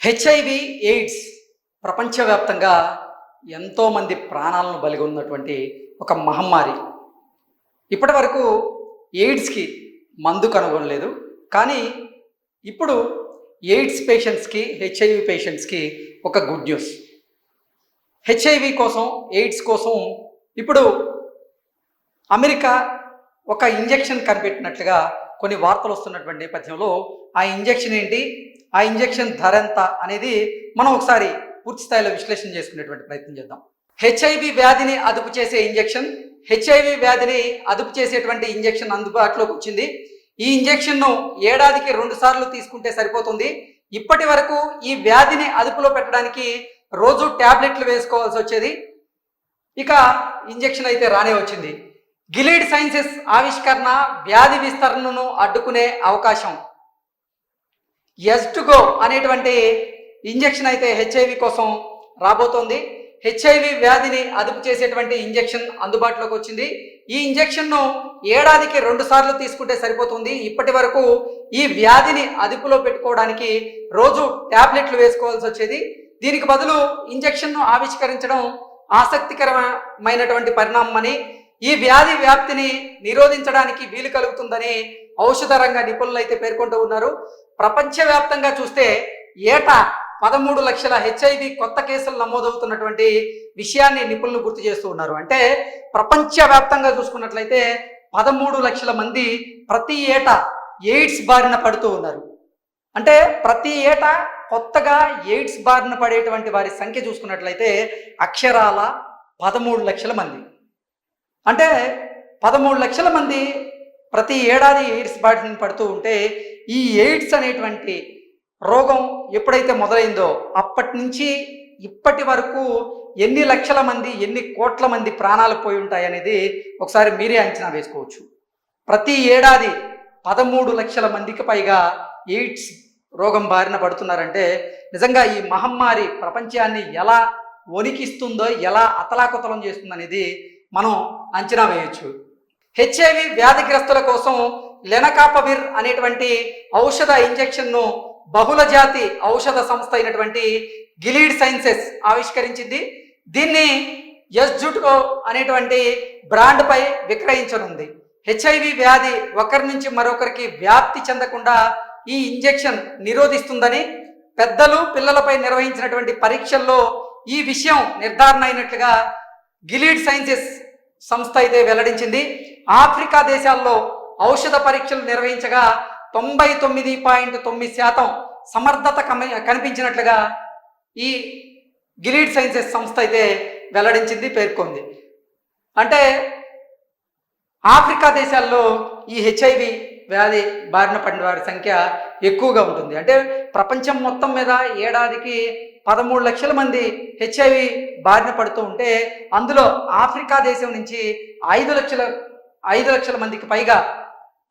HIV AIDS ప్రపంచవ్యాప్తంగా ఎంతోమంది ప్రాణాలను బలిగి ఉన్నటువంటి ఒక మహమ్మారి. ఇప్పటి వరకు ఎయిడ్స్కి మందు కనుగొనలేదు కానీ ఇప్పుడు ఎయిడ్స్ పేషెంట్స్కి హెచ్ఐవి పేషెంట్స్కి ఒక గుడ్ న్యూస్. హెచ్ఐవి కోసం ఎయిడ్స్ కోసం ఇప్పుడు అమెరికా ఒక ఇంజెక్షన్ కనిపెట్టినట్లుగా కొన్ని వార్తలు వస్తున్నటువంటి నేపథ్యంలో ఆ ఇంజెక్షన్ ఏంటి? ఆ ఇంజెక్షన్ ధర ఎంత అనేది మనం ఒకసారి పూర్తి స్థాయిలో విశ్లేషణ చేసుకునేటువంటి ప్రయత్నం చేద్దాం. హెచ్ఐవి వ్యాధిని అదుపు చేసే ఇంజెక్షన్ హెచ్ఐవి వ్యాధిని అదుపు చేసేటువంటి ఇంజెక్షన్ అందుబాటులోకి వచ్చింది. ఈ ఇంజెక్షన్ను ఏడాదికి రెండు సార్లు తీసుకుంటే సరిపోతుంది. ఇప్పటి వరకు ఈ వ్యాధిని అదుపులో పెట్టడానికి రోజు ట్యాబ్లెట్లు వేసుకోవాల్సి వచ్చేది. ఇక ఇంజెక్షన్ అయితే రానే వచ్చింది. గిలీడ్ సైన్సెస్ ఆవిష్కరణ వ్యాధి విస్తరణను అడ్డుకునే అవకాశం ఎస్టుగో గో అనేటువంటి ఇంజెక్షన్ అయితే హెచ్ఐవి కోసం రాబోతోంది. హెచ్ఐవి వ్యాధిని అదుపు చేసేటువంటి ఇంజెక్షన్ అందుబాటులోకి వచ్చింది. ఈ ఇంజెక్షన్ను ఏడాదికి రెండు సార్లు తీసుకుంటే సరిపోతుంది. ఇప్పటి వరకు ఈ వ్యాధిని అదుపులో పెట్టుకోవడానికి రోజు ట్యాబ్లెట్లు వేసుకోవాల్సి వచ్చేది. దీనికి బదులు ఇంజెక్షన్ను ఆవిష్కరించడం ఆసక్తికరమైనటువంటి పరిణామం అని ఈ వ్యాధి వ్యాప్తిని నిరోధించడానికి వీలు కలుగుతుందని ఔషధ రంగ నిపుణులు అయితే పేర్కొంటూ ఉన్నారు. ప్రపంచవ్యాప్తంగా చూస్తే ఏటా పదమూడు లక్షల హెచ్ఐవి కొత్త కేసులు నమోదవుతున్నటువంటి విషయాన్ని నిపుణులు గుర్తు చేస్తూ ఉన్నారు. అంటే ప్రపంచవ్యాప్తంగా చూసుకున్నట్లయితే పదమూడు లక్షల మంది ప్రతి ఏటా ఎయిడ్స్ బారిన పడుతూ ఉన్నారు. అంటే ప్రతి ఏటా కొత్తగా ఎయిడ్స్ బారిన పడేటువంటి వారి సంఖ్య చూసుకున్నట్లయితే అక్షరాల పదమూడు లక్షల మంది. అంటే పదమూడు లక్షల మంది ప్రతి ఏడాది ఎయిడ్స్ బారిన పడుతూ ఉంటే ఈ ఎయిడ్స్ అనేటువంటి రోగం ఎప్పుడైతే మొదలైందో అప్పటి నుంచి ఇప్పటి వరకు ఎన్ని లక్షల మంది ఎన్ని కోట్ల మంది ప్రాణాలు పోయి ఉంటాయి అనేది ఒకసారి మీరే అంచనా వేసుకోవచ్చు. ప్రతి ఏడాది పదమూడు లక్షల మందికి పైగా ఎయిడ్స్ రోగం బారిన పడుతున్నారంటే నిజంగా ఈ మహమ్మారి ప్రపంచాన్ని ఎలా వణికిస్తుందో ఎలా అతలాకుతలం చేస్తుందనేది మనం అంచనా వేయచ్చు. హెచ్ఐవి వ్యాధిగ్రస్తుల కోసం లెనకాపవిర్ అనేటువంటి ఔషధ ఇంజెక్షన్ను బహుళ జాతి ఔషధ సంస్థ అయినటువంటి గిలీడ్ సైన్సెస్ ఆవిష్కరించింది. దీన్ని ఎస్జుటో అనేటువంటి బ్రాండ్పై విక్రయించనుంది. హెచ్ఐవి వ్యాధి ఒకరి నుంచి మరొకరికి వ్యాప్తి చెందకుండా ఈ ఇంజెక్షన్ నిరోధిస్తుందని పెద్దలు పిల్లలపై నిర్వహించినటువంటి పరీక్షల్లో ఈ విషయం నిర్ధారణ అయినట్లుగా గిలీడ్ సైన్సెస్ సంస్థ అయితే వెల్లడించింది. ఆఫ్రికా దేశాల్లో ఔషధ పరీక్షలు నిర్వహించగా తొంభై తొమ్మిది పాయింట్ తొమ్మిది శాతం సమర్థత కనిపించినట్లుగా ఈ గిలీడ్ సైన్సెస్ సంస్థ అయితే వెల్లడించింది పేర్కొంది. అంటే ఆఫ్రికా దేశాల్లో ఈ హెచ్ఐవి వ్యాధి బారిన పడిన వారి సంఖ్య ఎక్కువగా ఉంటుంది. అంటే ప్రపంచం మొత్తం మీద ఏడాదికి పదమూడు లక్షల మంది హెచ్ఐవి బారిన పడుతూ ఉంటే అందులో ఆఫ్రికా దేశం నుంచి ఐదు లక్షల ఐదు లక్షల మందికి పైగా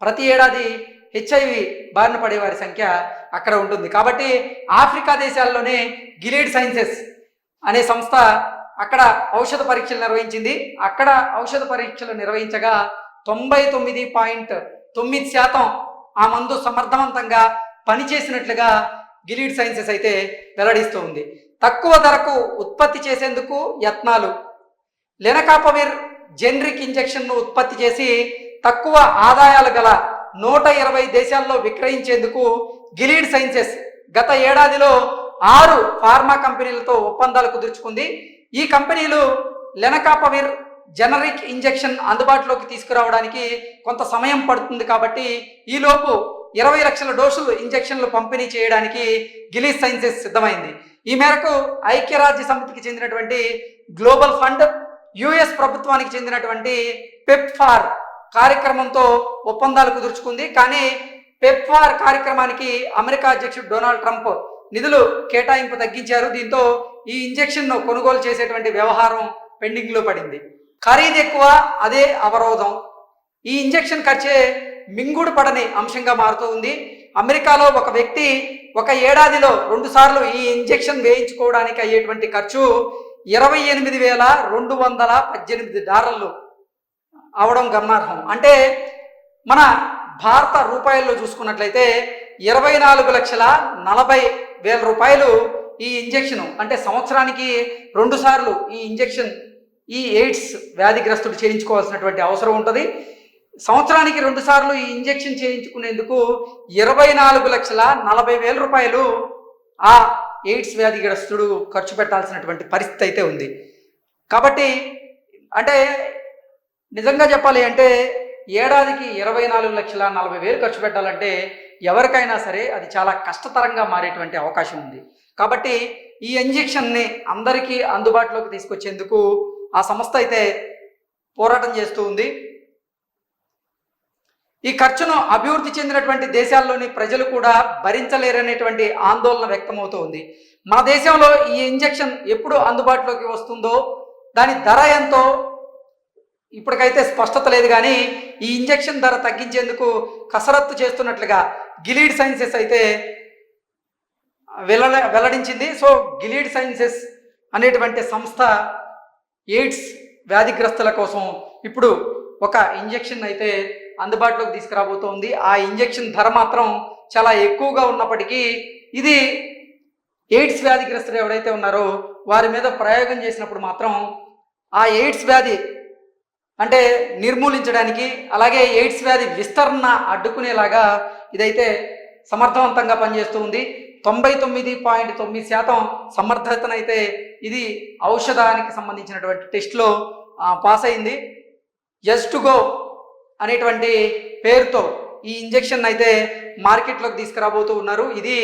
ప్రతి ఏడాది హెచ్ఐవి బారిన పడేవారి సంఖ్య అక్కడ ఉంటుంది. కాబట్టి ఆఫ్రికా దేశాల్లోనే గిలీడ్ సైన్సెస్ అనే సంస్థ అక్కడ ఔషధ పరీక్షలు నిర్వహించింది. అక్కడ ఔషధ పరీక్షలు నిర్వహించగా తొంభై తొమ్మిది పాయింట్ తొమ్మిది శాతం ఆ మందు సమర్థవంతంగా పనిచేసినట్లుగా గిలీడ్ సైన్సెస్ అయితే వెల్లడిస్తూ ఉంది. తక్కువ ధరకు ఉత్పత్తి చేసేందుకు యత్నాలు. లెనకాపవిర్ జెనరిక్ ఇంజెక్షన్ను ఉత్పత్తి చేసి తక్కువ ఆదాయాలు గల నూట ఇరవై దేశాల్లో విక్రయించేందుకు గిలీడ్ సైన్సెస్ గత ఏడాదిలో ఆరు ఫార్మా కంపెనీలతో ఒప్పందాలు కుదుర్చుకుంది. ఈ కంపెనీలు లెనకాపవిర్ జనరిక్ ఇంజెక్షన్ అందుబాటులోకి తీసుకురావడానికి కొంత సమయం పడుతుంది కాబట్టి ఈలోపు ఇరవై లక్షల డోసులు ఇంజెక్షన్లు పంపిణీ చేయడానికి గిలీడ్ సైన్సెస్ సిద్ధమైంది. ఈ మేరకు ఐక్యరాజ్య సమితికి చెందినటువంటి గ్లోబల్ ఫండ్ యుఎస్ ప్రభుత్వానికి చెందినటువంటి పెప్ఫార్ కార్యక్రమంతో ఒప్పందాలు కుదుర్చుకుంది. కానీ పెప్ఫార్ కార్యక్రమానికి అమెరికా అధ్యక్షుడు డొనాల్డ్ ట్రంప్ నిధులు కేటాయింపు తగ్గించారు. దీంతో ఈ ఇంజెక్షన్ను కొనుగోలు చేసేటువంటి వ్యవహారం పెండింగ్లో పడింది. ఖరీదు ఎక్కువ అదే అవరోధం. ఈ ఇంజెక్షన్ ఖర్చే మింగుడు పడని అంశంగా మారుతూ ఉంది. అమెరికాలో ఒక వ్యక్తి ఒక ఏడాదిలో రెండు సార్లు ఈ ఇంజెక్షన్ వేయించుకోవడానికి అయ్యేటువంటి ఖర్చు ఇరవై ఎనిమిది వేల రెండు వందల పద్దెనిమిది డాలర్లు అవడం గమనార్హం. అంటే మన భారత రూపాయల్లో చూసుకున్నట్లయితే ఇరవై నాలుగు లక్షల నలభై వేల రూపాయలు ఈ ఇంజెక్షన్ అంటే సంవత్సరానికి రెండుసార్లు ఈ ఇంజెక్షన్ ఈ ఎయిడ్స్ వ్యాధిగ్రస్తుడు చేయించుకోవాల్సినటువంటి అవసరం ఉంటుంది. సంవత్సరానికి రెండు సార్లు ఈ ఇంజెక్షన్ చేయించుకునేందుకు ఇరవై నాలుగు లక్షల నలభై వేల రూపాయలు ఆ ఎయిడ్స్ వ్యాధిగ్రస్తుడు ఖర్చు పెట్టాల్సినటువంటి పరిస్థితి అయితే ఉంది. కాబట్టి అంటే నిజంగా చెప్పాలి అంటే ఏడాదికి ఇరవై నాలుగు లక్షల నలభై వేలు ఖర్చు పెట్టాలంటే ఎవరికైనా సరే అది చాలా కష్టతరంగా మారేటువంటి అవకాశం ఉంది. కాబట్టి ఈ ఇంజెక్షన్ని అందరికీ అందుబాటులోకి తీసుకొచ్చేందుకు ఆ సంస్థ అయితే పోరాటం చేస్తూ ఉంది. ఈ ఖర్చును అభివృద్ధి చెందినటువంటి దేశాల్లోని ప్రజలు కూడా భరించలేరనేటువంటి ఆందోళన వ్యక్తమవుతూ ఉంది. మన దేశంలో ఈ ఇంజెక్షన్ ఎప్పుడు అందుబాటులోకి వస్తుందో దాని ధర ఎంతో? ఇప్పటికైతే స్పష్టత లేదు కానీ ఈ ఇంజెక్షన్ ధర తగ్గించేందుకు కసరత్తు చేస్తున్నట్లుగా గిలీడ్ సైన్సెస్ అయితే వెల్ల వెల్లడించింది. సో గిలీడ్ సైన్సెస్ అనేటువంటి సంస్థ ఎయిడ్స్ వ్యాధిగ్రస్తుల కోసం ఇప్పుడు ఒక ఇంజెక్షన్ అయితే అందుబాటులోకి తీసుకురాబోతోంది. ఆ ఇంజెక్షన్ ధర మాత్రం చాలా ఎక్కువగా ఉన్నప్పటికీ ఇది ఎయిడ్స్ వ్యాధిగ్రస్తులు ఎవరైతే ఉన్నారో వారి మీద ప్రయోగం చేసినప్పుడు మాత్రం ఆ ఎయిడ్స్ వ్యాధి అంటే నిర్మూలించడానికి అలాగే ఎయిడ్స్ వ్యాధి విస్తరణ అడ్డుకునేలాగా ఇదైతే సమర్థవంతంగా పనిచేస్తూ ఉంది. తొంభై తొమ్మిది పాయింట్ తొమ్మిది శాతం సమర్థతనైతే ఇది ఔషధానికి సంబంధించినటువంటి టెస్ట్లో పాస్ అయింది జస్ట్ టు గో అనేటువంటి పేరుతో ఈ ఇంజెక్షన్ అయితే మార్కెట్లోకి తీసుకురాబోతూ ఉన్నారు. ఇది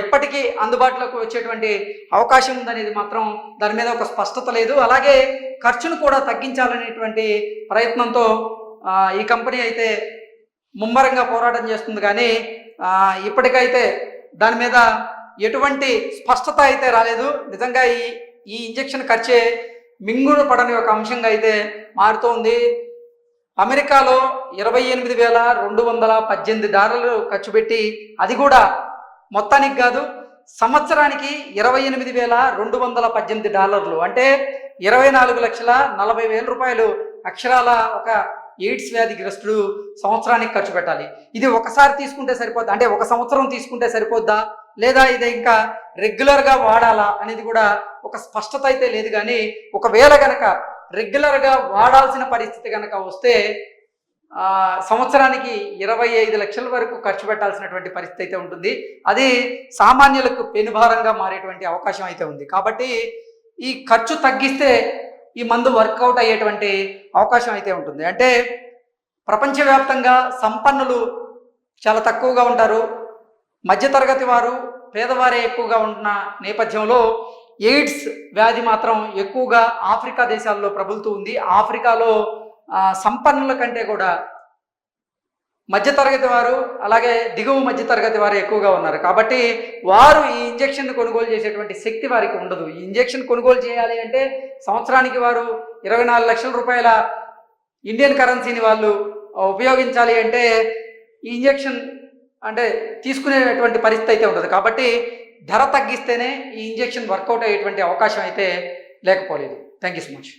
ఎప్పటికీ అందుబాటులోకి వచ్చేటువంటి అవకాశం ఉందనేది మాత్రం దాని మీద ఒక స్పష్టత లేదు. అలాగే ఖర్చును కూడా తగ్గించాలనేటువంటి ప్రయత్నంతో ఈ కంపెనీ అయితే ముమ్మరంగా పోరాటం చేస్తుంది. కానీ ఇప్పటికైతే దాని మీద ఎటువంటి స్పష్టత అయితే రాలేదు. నిజంగా ఈ ఈ ఇంజెక్షన్ ఖర్చే మింగుడు పడని ఒక అంశంగా అయితే మారుతోంది అమెరికాలో ఇరవై ఎనిమిది వేల రెండు వందల పద్దెనిమిది డాలర్లు ఖర్చు పెట్టి అది కూడా మొత్తానికి కాదు సంవత్సరానికి ఇరవై ఎనిమిది వేల రెండు వందల పద్దెనిమిది డాలర్లు. అంటే ఇరవై నాలుగు లక్షల నలభై వేల రూపాయలు అక్షరాల ఒక ఎయిడ్స్ వ్యాధిగ్రస్తుడు సంవత్సరానికి ఖర్చు పెట్టాలి. ఇది ఒకసారి తీసుకుంటే సరిపోద్దా? అంటే ఒక సంవత్సరం తీసుకుంటే సరిపోద్దా? లేదా ఇది ఇంకా రెగ్యులర్గా వాడాలా? అనేది కూడా ఒక స్పష్టత అయితే లేదు కానీ ఒకవేళ గనక రెగ్యులర్గా వాడాల్సిన పరిస్థితి కనుక వస్తే సంవత్సరానికి ఇరవై ఐదు లక్షల వరకు ఖర్చు పెట్టాల్సినటువంటి పరిస్థితి అయితే ఉంటుంది. అది సామాన్యులకు పెనుభారంగా మారేటువంటి అవకాశం అయితే ఉంది. కాబట్టి ఈ ఖర్చు తగ్గిస్తే ఈ మందు వర్కౌట్ అయ్యేటువంటి అవకాశం అయితే ఉంటుంది. అంటే ప్రపంచవ్యాప్తంగా సంపన్నులు చాలా తక్కువగా ఉంటారు. మధ్యతరగతి వారు పేదవారే ఎక్కువగా ఉన్న నేపథ్యంలో ఎయిడ్స్ వ్యాధి మాత్రం ఎక్కువగా ఆఫ్రికా దేశాల్లో ప్రబలుతూ ఉంది. ఆఫ్రికాలో సంపన్నుల కంటే కూడా మధ్యతరగతి వారు అలాగే దిగువ మధ్యతరగతి వారు ఎక్కువగా ఉన్నారు. కాబట్టి వారు ఈ ఇంజెక్షన్ కొనుగోలు చేసేటువంటి శక్తి వారికి ఉండదు. ఈ ఇంజెక్షన్ కొనుగోలు చేయాలి అంటే సంవత్సరానికి వారు ఇరవై నాలుగు లక్షల రూపాయల ఇండియన్ కరెన్సీని వాళ్ళు ఉపయోగించాలి అంటే ఈ ఇంజెక్షన్ అంటే తీసుకునేటువంటి పరిస్థితి అయితే ఉండదు. కాబట్టి ధర తగ్గిస్తేనే ఈ ఇంజెక్షన్ వర్కౌట్ అయ్యేటువంటి అవకాశం అయితే లేకపోలేదు. Thank you so much